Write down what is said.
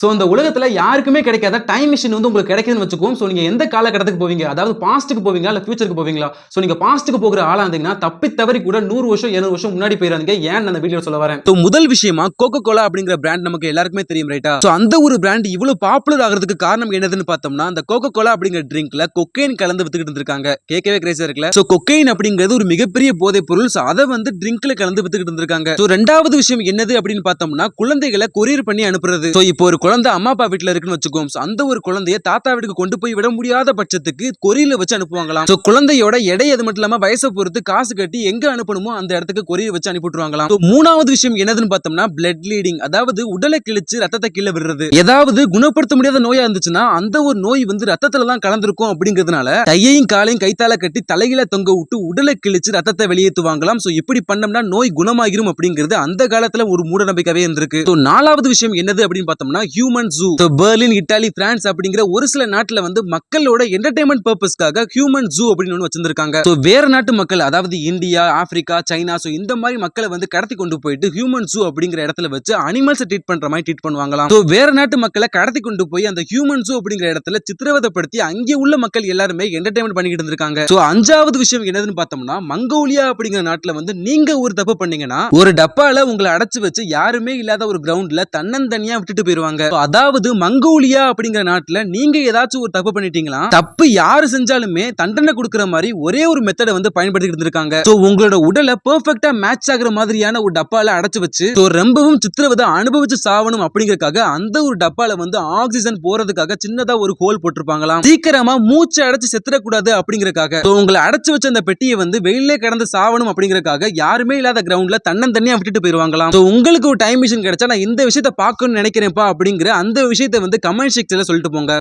So இந்த உலகத்துல யாருக்குமே கிடைக்காத டைம் மிஷின் வந்து உங்களுக்கு கிடைக்குதுன்னு வச்சுக்கோம் ஸோ நீங்க எந்த காலகட்டத்துக்கு போவீங்க? அதாவது பாஸ்ட்டுக்கு போவீங்க இல்லை ஃபியூச்சருக்கு போவீங்களா? ஸோ நீங்க பாஸ்ட்டுக்கு போகிற ஆளா இருந்தீங்கன்னா தப்பி தவறி கூட நூறு வருஷம் இருநூறு வருஷம் முன்னாடி போயிடாதீங்க. ஏன் அந்த வீடியோ சொல்ல வரேன்? ஸோ முதல் விஷயமா கோகோ கோலா அப்படிங்கிற பிராண்ட் நமக்கு எல்லாருக்குமே தெரியும் ரைட்டா ஸோ அந்த ஒரு பிராண்ட் இவ்வளோ பாப்புலர் ஆகிறதுக்கு காரணம் என்னதுன்னு பார்த்தோம்னா அந்த கோகோ கோலா அப்படிங்கிற ட்ரிங்க்ல கொக்கைன் கலந்து வித்துக்கிட்டு இருந்திருக்காங்க. கேட்கவே கிரேஸா இருக்குல்ல? ஸோ கொக்கைன் அப்படிங்கிறது ஒரு மிகப்பெரிய போதைப் பொருள் ஸோ அதை வந்து ட்ரிங்க்ல கலந்து வித்துக்கிட்டு இருந்திருக்காங்க. ஸோ ரெண்டாவது விஷயம் என்னது அப்படின்னு பார்த்தோம்னா குழந்தைகளை கொரியர் பண்ணி அனுப்புறது. ஸோ இப்போ ஒரு குழந்தை அம்மா அப்பா வீட்டுல இருக்குன்னு வச்சுக்கோம் அந்த ஒரு குழந்தைய தாத்தா வீட்டுக்கு கொண்டு போய் விட முடியாத பட்சத்துக்கு கொரியர்ல வச்சு அனுப்புவாங்களாம். ஸோ குழந்தையோட எடை அது மட்டும் இல்லாம வயசை பொறுத்து காசு கட்டி எங்க அனுப்பணுமோ அந்த இடத்துக்கு கொரியர் வச்சு அனுப்பி விட்டுருவாங்களாம் மூணாவது விஷயம் என்னதுன்னு பார்த்தோம்னா பிளட் லீடிங் அதாவது உடலை கிழிச்சு ரத்தத்தை கீழே விடுறது. ஏதாவது குணப்படுத்த முடியாத நோயா இருந்துச்சுன்னா அந்த ஒரு நோய் வந்து ரத்தத்துல தான் கலந்துருக்கும் அப்படிங்கிறதுனால கையையும் காலையும் கைத்தால கட்டி தலையில தொங்க விட்டு உடலை கிழிச்சு ரத்தத்தை வெளியேற்றுவாங்களாம். ஸோ இப்படி பண்ணோம்னா நோய் குணமாகிரும் அப்படிங்கிறது அந்த காலத்துல ஒரு மூட நம்பிக்கையாவே இருந்திருக்கு நாலாவது விஷயம் என்னது அப்படின்னு பார்த்தோம்னா human zoo Berlin Italy France அப்படிங்கிற ஒரு சில நாட்டுல வந்து மக்களோட என்டர்டைன்மெண்ட் பர்பஸ்க்காக ஹியூமன் ஜூ அப்படின்னு ஒன்று வச்சிருக்காங்க ஸோ வேற நாட்டு மக்கள் அதாவது இந்தியா ஆப்பிரிக்கா சைனா ஸோ இந்த மாதிரி மக்களை வந்து கடத்தி கொண்டு போயிட்டு ஹியூமன் ஜூ அப்படிங்கிற இடத்துல வச்சு அனிமல்ஸ் ட்ரீட் பண்ற மாதிரி ட்ரீட் பண்ணுவாங்களாம். ஸோ வேற நாட்டு மக்களை கடத்தி கொண்டு போய் அந்த ஹியூமன் ஜூ அப்படிங்கிற இடத்துல சித்திரவதைப்படுத்தி அங்கே உள்ள மக்கள் எல்லாருமே என்டர்டைன்மெண்ட் பண்ணிக்கிட்டு இருந்திருக்காங்க. ஸோ அஞ்சாவது விஷயம் என்னதுன்னு பார்த்தோம்னா மங்கோலியா அப்படிங்கிற நாட்டில் வந்து நீங்க ஒரு தப்பு பண்ணீங்கன்னா ஒரு டப்பால உங்களை அடைச்சு வச்சு யாருமே இல்லாத ஒரு கிரவுண்ட்ல தன்னந்தனியா விட்டுட்டு போயிருவாங்க. அதாவது மங்கோலியா அப்படிங்கிற நாட்டுல நீங்க ஏதாச்சும் ஒரு தப்பு பண்ணிட்டீங்களா? தப்பு யாரு செஞ்சாலுமே தண்டனை கொடுக்குற மாதிரி ஒரே ஒரு மெத்தடை வந்து பயன்படுத்திட்டு இருந்திருக்காங்க. ஸோ உங்களோட உடலை பெர்ஃபெக்டா மேட்ச் ஆகுற மாதிரியான ஒரு டப்பால அடைச்சு வச்சு ஸோ ரொம்பவும் சித்திரவதை அனுபவிச்சு சாவணும் அப்படிங்கறக்காக அந்த ஒரு டப்பால வந்து ஆக்சிஜன் போறதுக்காக சின்னதா ஒரு ஹோல் போட்டிருப்பாங்களாம். சீக்கிரமா மூச்சு அடைச்சு செத்துடக்கூடாது அப்படிங்கறதுக்காக. உங்களை அடைச்சு வச்ச அந்த பெட்டியை வந்து வெயிலே கடந்து சாவணும் அப்படிங்கறக்காக யாருமே இல்லாத கிரவுண்ட்ல தன்னந்தனியா விட்டுட்டு போயிருவாங்களாம். ஸோ உங்களுக்கு ஒரு டைம் மிஷின் கிடைச்சா நான் இந்த விஷயத்த பார்க்கணும்னு நினைக்கிறேன்ப்பா அப்படிங்கிற அந்த விஷயத்தை வந்து கமெண்ட் செக்ஷனில் சொல்லிட்டு போங்க.